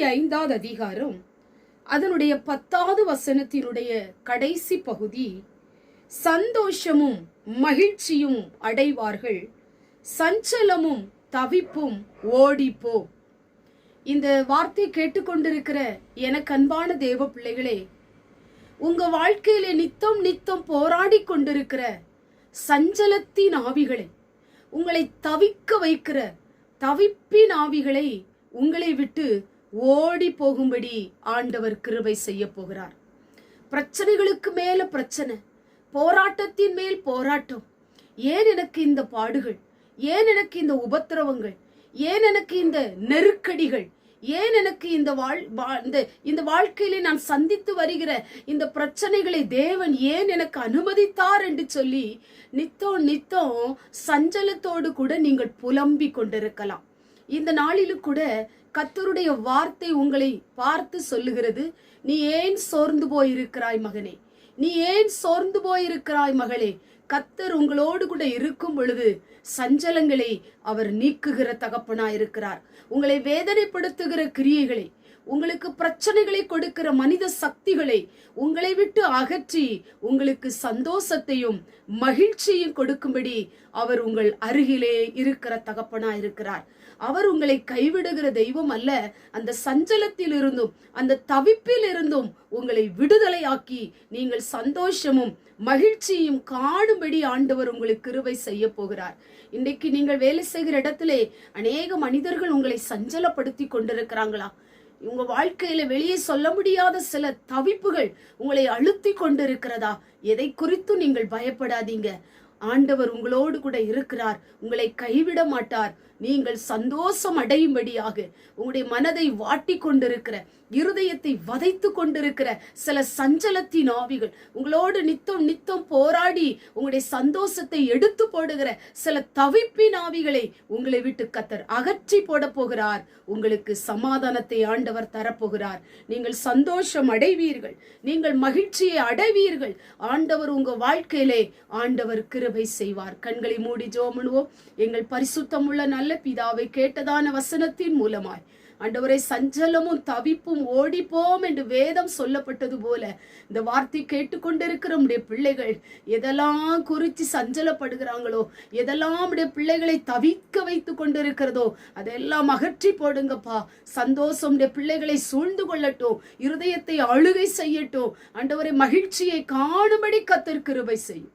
ஐந்தாவது அதிகாரம் அதனுடைய பத்தாவது வசனத்தினுடைய கடைசி பகுதி சந்தோஷமும் மகிழ்ச்சியும் அடைவார்கள் சஞ்சலமும் தவிப்பும் ஓடிப்போ. இந்த வார்த்தை கேட்டுக்கொண்டிருக்கிற எனக்கு அன்பான தேவ பிள்ளைகளே உங்க வாழ்க்கையில நித்தம் நித்தம் போராடி கொண்டிருக்கிற சஞ்சலத்தின் ஆவிகளை உங்களை தவிக்க வைக்கிற தவிப்பின் ஆவிகளை உங்களை விட்டு ஓடி போகும்படி ஆண்டவர் கிருபை செய்ய போகிறார். பிரச்சனைகளுக்கு மேல பிரச்சனை போராட்டத்தின் மேல் போராட்டம். ஏன் எனக்கு இந்த பாடுகள்? ஏன் எனக்கு இந்த உபத்திரவங்கள்? ஏன் எனக்கு இந்த நெருக்கடிகள்? ஏன் எனக்கு இந்த வாழ் வா- இந்த இந்த வாழ்க்கையிலே நான் சந்தித்து வருகிற இந்த பிரச்சனைகளை தேவன் ஏன் எனக்கு அனுமதித்தார் என்று சொல்லி நித்தம் நித்தம் சஞ்சலத்தோடு கூட நீங்கள் புலம்பிக் கொண்டிருக்கலாம். இந்த நாளிலும் கூட கத்தருடைய வார்த்தை உங்களை பார்த்து சொல்லுகிறது. நீ ஏன் சோர்ந்து போயிருக்கிறாய் மகனே? நீ ஏன் சோர்ந்து போயிருக்கிறாய் மகளே? கத்தர் உங்களோடு கூட இருக்கும் பொழுது சஞ்சலங்களை அவர் நீக்குகிற தகப்பனாயிருக்கிறார். உங்களை வேதனைப்படுத்துகிற கிரியைகளை உங்களுக்கு பிரச்சனைகளை கொடுக்கிற மனித சக்திகளை உங்களை விட்டு அகற்றி உங்களுக்கு சந்தோஷத்தையும் மகிழ்ச்சியும் கொடுக்கும்படி அவர் உங்கள் அருகிலே இருக்கிற தகப்பனா இருக்கிறார். அவர் உங்களை கைவிடுகிற தெய்வம் அல்ல. அந்த சஞ்சலத்தில் இருந்தும் அந்த தவிப்பில் இருந்தும் உங்களை விடுதலையாக்கி நீங்கள் சந்தோஷமும் மகிழ்ச்சியும் காணும்படி ஆண்டவர் உங்களுக்கு கிருவை செய்ய போகிறார். இன்றைக்கு நீங்கள் வேலை செய்கிற இடத்திலே அநேக மனிதர்கள் உங்களை சஞ்சலப்படுத்தி கொண்டிருக்கிறாங்களா? உங்க வாழ்க்கையில வெளியே சொல்ல முடியாத சில தவிப்புகள் உங்களை அழுத்தி கொண்டிருக்கிறதா? எதை குறித்து நீங்கள் பயப்படாதீங்க. ஆண்டவர் உங்களோடு கூட இருக்கிறார். உங்களை கைவிட மாட்டார். நீங்கள் சந்தோஷம் அடையும்படியாக உங்களுடைய மனதை வாட்டி கொண்டிருக்கிற இருதயத்தை வதைத்து கொண்டிருக்கிற சில சஞ்சலத்தின் ஆவிகள் உங்களோடு நித்தம் நித்தம் போராடி உங்களுடைய சந்தோஷத்தை எடுத்து போடுகிற சில தவிப்பின் ஆவிகளை உங்களை விட்டு கத்தர் அகற்றி போட போகிறார். உங்களுக்கு சமாதானத்தை ஆண்டவர் தரப்போகிறார். நீங்கள் சந்தோஷம் அடைவீர்கள் நீங்கள் மகிழ்ச்சியை அடைவீர்கள். ஆண்டவர் உங்க வாழ்க்கையிலே ஆண்டவர் கிரு கிருபை செய்வார். கண்களை மூடி ஜோமனுவோம் எங்கள் பரிசுத்தம் உள்ள நல்ல பிதாவை கேட்டதான வசனத்தின் மூலமாய். ஆண்டவரை சஞ்சலமும் தவிப்பும் ஓடிப்போம் என்று வேதம் சொல்லப்பட்டது போல இந்த வார்த்தை கேட்டுக்கொண்டிருக்கிற நம்முடைய பிள்ளைகள் எதெல்லாம் குறித்து சஞ்சலப்படுகிறாங்களோ எதெல்லாம் நம்முடைய பிள்ளைகளை தவிக்க வைத்து கொண்டிருக்கிறதோ அதெல்லாம் அகற்றி போடுங்கப்பா. சந்தோஷம் பிள்ளைகளை சூழ்ந்து கொள்ளட்டும். இருதயத்தை அழுகை செய்யட்டும். ஆண்டவரை மகிழ்ச்சியை காணும்படி கத்திருக்கிறவை செய்யும்.